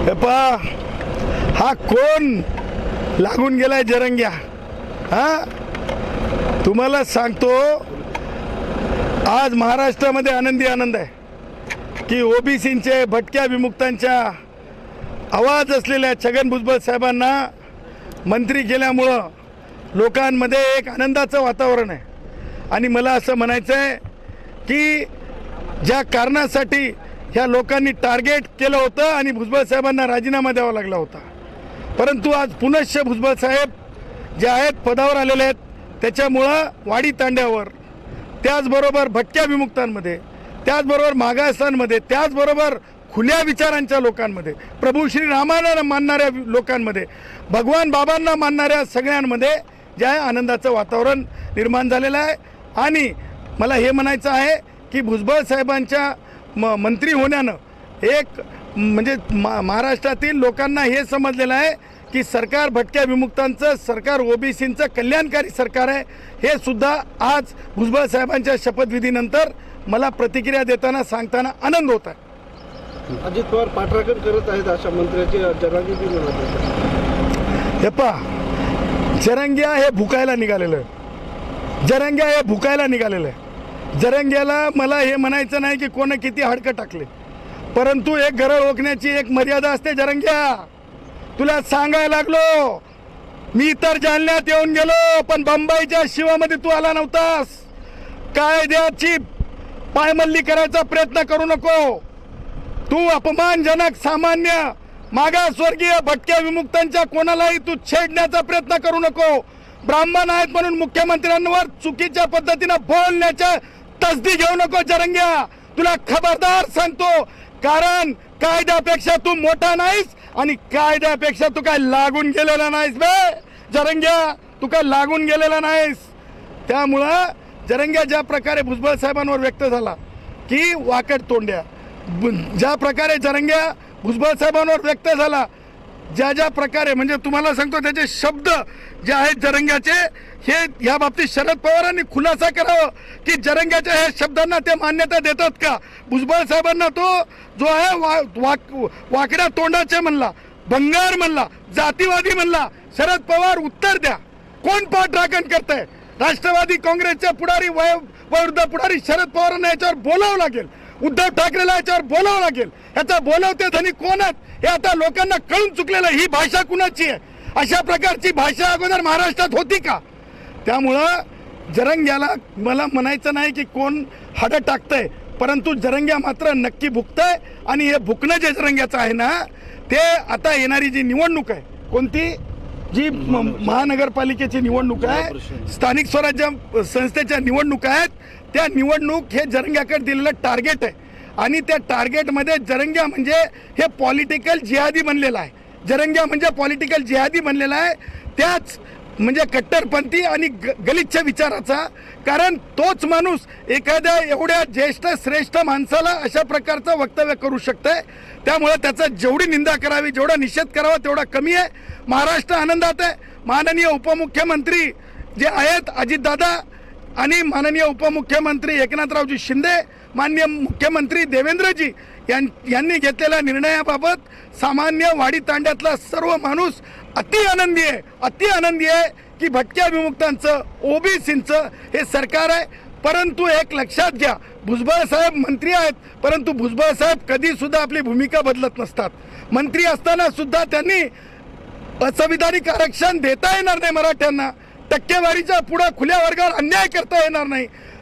हे पहा हा कोण लागून गेलाय जरंग्या? हा? तुम्हाला सांगतो आज महाराष्ट्रामध्ये आनंदी आनंद आहे. की ओबीसींचे भटक्या विमुक्तांच्या आवाज असलेल्या छगन भुजबळ साहेबांना मंत्री केल्यामुळं लोकांमध्ये एक आनंदाचं वातावरण आहे. आणि मला असं म्हणायचं आहे की ज्या कारणासाठी ह्या लोकांनी टार्गेट केलं होतं आणि भुजबळ साहेबांना राजीनामा द्यावा लागला होता. परंतु आज पुनश्च भुजबळ साहेब जे आहेत पदावर आलेले आहेत त्याच्यामुळं वाडी तांड्यावर त्याचबरोबर भटक्या विमुक्तांमध्ये त्याचबरोबर मागासांमध्ये त्याचबरोबर खुल्या विचारांच्या लोकांमध्ये प्रभू श्री रामाला मानणाऱ्या लोकांमध्ये भगवान बाबांना मानणाऱ्या सगळ्यांमध्ये जे आहे आनंदाचं वातावरण निर्माण झालेलं आहे. आणि मला हे म्हणायचं आहे की भुजबळ साहेबांच्या म मंत्री होण्यानं एक म्हणजे मा महाराष्ट्रातील लोकांना हे समजलेलं आहे की सरकार भटक्या विमुक्तांचं सरकार ओबीसींचं कल्याणकारी सरकार आहे. हे सुद्धा आज भुजबळ साहेबांच्या शपथविधीनंतर मला प्रतिक्रिया देताना सांगताना आनंद होत आहे. अजित पवार पाठराखण करत आहेत अशा मंत्र्याची होते. हे पहा जरंग्या हे भुकायला निघालेलं आहे. जरंग्या हे भुकायला निघालेलं आहे. जरंग्याला मला हे म्हणायचं नाही की कोणं किती हाडकं टाकले. परंतु एक घरं ओळखण्याची एक मर्यादा असते जरंग्या. तुला सांगायला लागलो. मी तर जालन्यात येऊन गेलो पण बंबईच्या शिवामध्ये तू आला नव्हतास. कायद्याची पायमल्ली करायचा प्रयत्न करू नको. तू अपमानजनक सामान्य मागासवर्गीय भटक्या विमुक्तांच्या कोणालाही तू छेडण्याचा प्रयत्न करू नको. ब्राह्मण आहेत म्हणून मुख्यमंत्र्यांवर चुकीच्या पद्धतीनं बोलण्याच्या तसदी घेऊ नको जरंग्या. तुला खबरदार सांगतो कारण कायद्यापेक्षा तू मोठा नाहीस आणि कायद्यापेक्षा तू काय लागून गेलेला नाहीस बे. जरंग्या तू काय लागून गेलेला नाहीस. त्यामुळं जरंग्या ज्या प्रकारे भुजबळ साहेबांवर व्यक्त झाला की वाकड तोंड्या. ज्या प्रकारे जरंग्या भुजबळ साहेबांवर व्यक्त झाला ज्या ज्या प्रकारे म्हणजे तुम्हाला सांगतो त्याचे शब्द जे आहेत जरंग्याचे हे या बाबतीत शरद पवारांनी खुलासा करावं की जरंग्याच्या ह्या शब्दांना ते मान्यता देतात का? भुजबळ साहेबांना तो जो आहे वा, वाक, वाकड्या तोंडाचे म्हणला भंगार म्हणला जातीवादी म्हणला शरद पवार उत्तर द्या. कोण पाठराखण करताय? राष्ट्रवादी काँग्रेसच्या पुढारी वय वयोवृद्ध पुढारी शरद पवारांना याच्यावर बोलावं लागेल. उद्धव ठाकरेला याच्यावर बोलावं लागेल. याचा बोलवते धनी कोण आहेत? हे आता लोकांना कळून चुकलेलं आहे. ही भाषा कुणाची आहे? अशा प्रकारची भाषा अगोदर महाराष्ट्रात होती का? त्यामुळं जरंग्याला मला म्हणायचं नाही की कोण हाडं टाकतंय परंतु जरंग्या मात्र नक्की भुकतंय आणि हे भुकणं जे जरंग्याचं आहे ना ते आता येणारी जी निवडणूक आहे कोणती? जी महानगरपालिकेची निवडणूक आहे स्थानिक स्वराज्य संस्थेच्या निवडणुका आहेत त्या निवडणूक हे जरंग्याकडे दिलेलं टार्गेट आहे. आणि त्या टार्गेटमध्ये जरंग्या म्हणजे हे पॉलिटिकल जिहादी बनलेलं आहे. जरंग्या म्हणजे पॉलिटिकल जिहादी बनलेला आहे. त्याच म्हणजे कट्टरपंथी आणि ग- गलिच्छ विचाराचा. कारण तोच माणूस एखाद्या एवढ्या ज्येष्ठ श्रेष्ठ माणसाला अशा प्रकारचं वक्तव्य करू शकतंय. त्यामुळे त्याचा जेवढी निंदा करावी जेवढा निषेध करावा तेवढा कमी आहे. महाराष्ट्र आनंदात आहे. माननीय उपमुख्यमंत्री जे आहेत अजितदादा आणि माननीय उपमुख्यमंत्री एकनाथरावजी शिंदे मान्य मुख्यमंत्री देवेंद्रजी यां यांनी घेतलेल्या निर्णयाबाबत सामान्य वाडी तांड्यातला सर्व माणूस अति आनंदी आहे. अति आनंदी आहे की भटक्या विमुक्तांचं ओबीसींचं हे सरकार आहे. परंतु एक लक्षात घ्या भुजबळ साहेब मंत्री आहेत परंतु भुजबळ साहेब कधीसुद्धा आपली भूमिका बदलत नसतात. मंत्री असताना सुद्धा त्यांनी असंविधानिक आरक्षण देता येणार नाही मराठ्यांना. टक्केवारीच्या पुढं खुल्या वर्गावर अन्याय करता येणार नाही.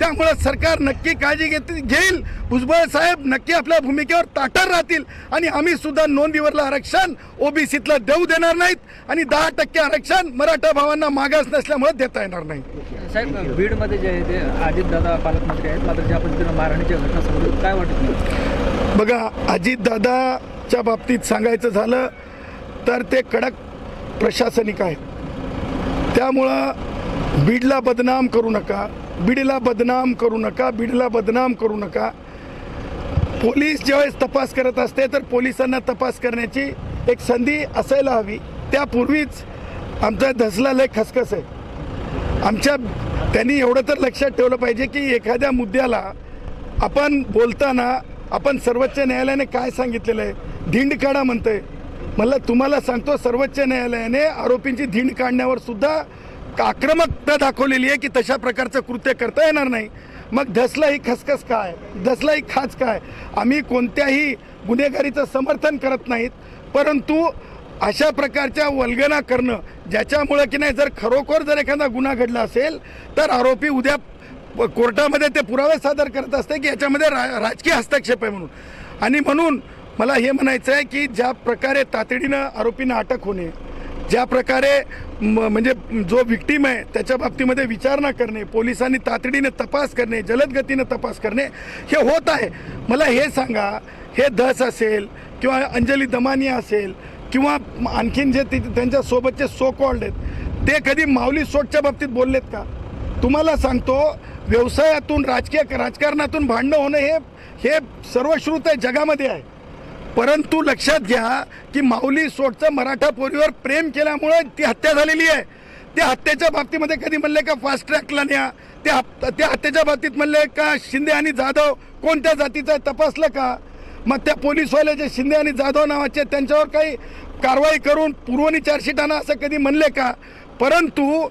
त्यामुळे सरकार नक्की काळजी घेत घेईल. भुजबळ साहेब नक्की आपल्या भूमिकेवर ताटर राहतील. आणि आम्ही सुद्धा नोंदीवरलं आरक्षण ओबीसीतलं देऊ देणार नाहीत. आणि दहा टक्के आरक्षण मराठा भावांना मागास नसल्यामुळे देता येणार नाही. साहेब बीडमध्ये जे आहे ते अजितदादा पालकमंत्री आहेत. मात्र ज्या पद्धतीनं मारहाणीच्या घटना समोर काय वाटत बघा अजितदादाच्या बाबतीत सांगायचं झालं तर ते कडक प्रशासनिक आहेत. त्यामुळं बीडला बदनाम करू नका. बीडला बदनाम करू नका बीडला बदनाम करू नका. पोलीस ज्यावेळेस तपास करत असते तर पोलिसांना तपास करण्याची एक संधी असायला हवी. त्यापूर्वीच आमचा धसला लय खसखस आहे. आमच्या त्यांनी एवढं तर लक्षात ठेवलं पाहिजे की एखाद्या मुद्द्याला आपण बोलताना आपण सर्वोच्च न्यायालयाने काय सांगितलेलं आहे? धिंड काढा म्हणतंय. मला तुम्हाला सांगतो सर्वोच्च न्यायालयाने आरोपींची धिंड काढण्यावर सुद्धा आक्रमकता दाखवलेली आहे की तशा प्रकारचं कृत्य करता येणार नाही. मग धसला ही खसखस काय? धसला ही खाच काय? आम्ही कोणत्याही गुन्हेगारीचं समर्थन करत नाहीत परंतु अशा प्रकारच्या वल्गना करणं ज्याच्यामुळं की नाही जर खरोखर जर एखादा गुन्हा घडला असेल तर आरोपी उद्या कोर्टामध्ये ते पुरावे सादर करत असते की याच्यामध्ये रा राजकीय हस्तक्षेप आहे म्हणून. आणि म्हणून मला हे म्हणायचं आहे की ज्या प्रकारे तातडीनं आरोपींना अटक होणे ज्या प्रकारे म- म्हणजे जो विक्टीम आहे त्याच्या बाबतीमध्ये विचारणा करणे पोलिसांनी तातडीने तपास करणे जलदगतीनं तपास करणे हे होत आहे. मला हे सांगा हे धस असेल किंवा अंजली दमानिया असेल किंवा आणखीन जे ति- त्यांच्यासोबतचे सो कॉल्ड आहेत ते कधी माऊली सोटच्या बाबतीत बोललेत का? तुम्हाला सांगतो व्यवसायातून राजकीय राजकारणातून भांडणं होणं हे हे सर्वश्रुत आहे जगामध्ये आहे. परंतु लक्षात घ्या की माऊली सोटचं मराठा पोरीवर प्रेम केल्यामुळे ती हत्या झालेली आहे. त्या हत्येच्या बाबतीमध्ये कधी म्हणले का फास्ट ट्रॅकला न्या? त्या त्या हत्येच्या बाबतीत म्हणले का शिंदे आणि जाधव कोणत्या जातीचं आहे तपासलं का? मग त्या पोलीसवाले जे शिंदे आणि जाधव नावाचे त्यांच्यावर काही कारवाई करून पूर्वनी चार्जशीट आणा असं कधी म्हणले का? परंतु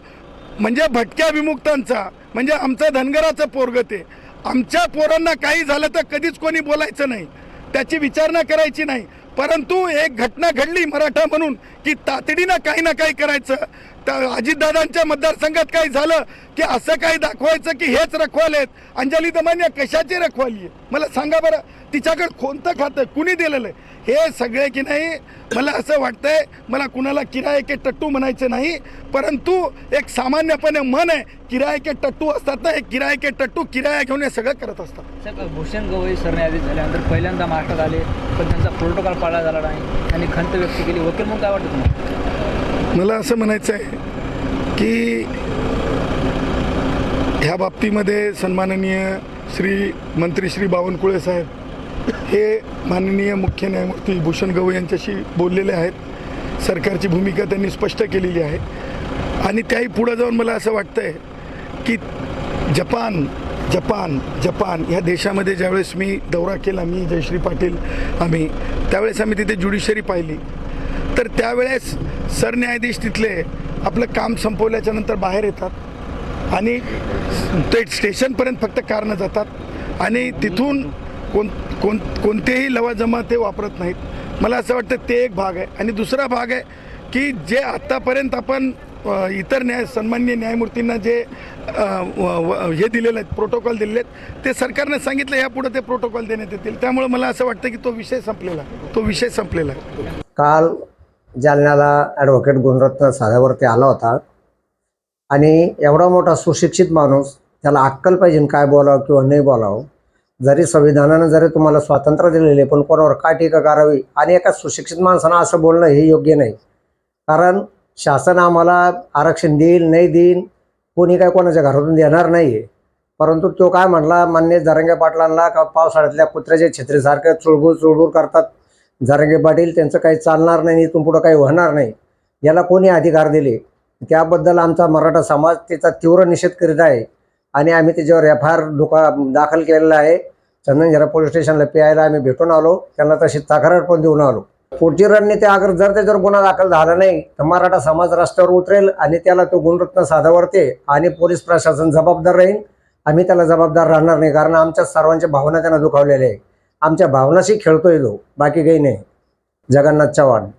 म्हणजे भटक्या विमुक्तांचा म्हणजे आमचं धनगराचं पोरग ते. आमच्या पोरांना काही झालं तर कधीच कोणी बोलायचं नाही. त्याची विचारणा करायची नाही. परंतु एक घटना घडली मराठा म्हणून. की तातडीनं काही ना काही करायचं. तर अजितदादांच्या मतदारसंघात काही झालं की असं काही दाखवायचं की हेच रखवाले आहेत. अंजली दमानिया कशाची रखवाली आहे? मला सांगा बरं तिच्याकडे कोणतं खातं कुणी दिलेलं आहे? हे सगळे की नाही मला असं वाटतंय मला कुणाला किराय के टट्टू म्हणायचं नाही परंतु एक सामान्यपणे मन आहे किराय के टट्टू असतात ना हे किराय के टट्टू किराया घेऊन हे सगळं करत असतात. भूषण गवई सरन्यायाधीश झाल्यानंतर पहिल्यांदा महाराष्ट्रात आले पण त्यांचा प्रोटोकॉल पाळला झाला नाही त्यांनी खंत व्यक्त केली. वकील म्हणून काय वाटतं मला असं म्हणायचं आहे की ह्या बाबतीमध्ये सन्माननीय श्री मंत्री श्री बावनकुळे साहेब हे माननीय मुख्य न्यायमूर्ती भूषण गवई यांच्याशी बोललेले आहेत. सरकारची भूमिका त्यांनी स्पष्ट केलेली आहे. आणि त्याही पुढं जाऊन मला असं वाटतं आहे की जपान जपान जपान ह्या देशामध्ये ज्यावेळेस मी दौरा केला मी जयश्री पाटील आम्ही त्यावेळेस आम्ही तिथे ज्युडिशरी पाहिली. तर त्यावेळेस सरन्यायाधीश तिथले आपलं काम संपवल्याच्या नंतर बाहेर येतात. आणि ते स्टेशनपर्यंत फक्त कारनं जातात. आणि तिथून कोण कोण कोणतेही लवाजमा ते वापरत नाहीत. मला असं वाटतं ते एक भाग आहे. आणि दुसरा भाग आहे की जे आत्तापर्यंत आपण इतर न्याय सन्मान्य न्यायमूर्तींना जे हे दिलेले आहेत प्रोटोकॉल दिलेले आहेत ते सरकारनं सांगितलं यापुढे ते प्रोटोकॉल देण्यात येतील. त्यामुळे मला असं वाटतं की तो विषय संपलेला तो विषय संपलेला काल जालन्याला ॲडव्होकेट गुणरत्न साध्यावरती आला होता. आणि एवढा मोठा सुशिक्षित माणूस त्याला अक्कल पाहिजे काय बोलावं किंवा नाही बोलावं. जरी संविधानानं जरी तुम्हाला स्वातंत्र्य दिलेले पण कोणावर काय टीका करावी आणि एका सुशिक्षित माणसानं असं बोलणं हे योग्य नाही. कारण शासन आम्हाला आरक्षण देईल नाही देईल कोणी काय कोणाच्या घरातून देणार नाही आहे परंतु तो काय म्हणला मान्य जरंगे पाटलांना का पावसाळ्यातल्या कुत्र्याच्या छत्रीसारख्या चुळबुळ चुळबुळ करतात? जरंगे पाटील त्यांचं काही चालणार नाही इथून पुढं काही होणार नाही याला कोणी अधिकार दिले? त्याबद्दल आमचा मराठा समाज त्याचा तीव्र निषेध करीत आहे आणि आम्ही त्याच्यावर एफ आय आर दुका दाखल केलेला आहे. चंदनझरा पोलीस स्टेशनला पियायला आम्ही भेटून आलो त्यांना तशी तक्रार पण देऊन आलो. पुढची रणनीती अगर जर त्याच्यावर गुन्हा दाखल झाला नाही तर मराठा समाज रस्त्यावर उतरेल आणि त्याला तो गुणरत्न साधावरते आणि पोलीस प्रशासन जबाबदार राहील. आम्ही त्याला जबाबदार राहणार नाही कारण आमच्या सर्वांच्या भावना त्यांना दुखावलेल्या आहे आमच्या भावनाशी खेळतोय तो बाकी काही नाही. जगन्नाथ चव्हाण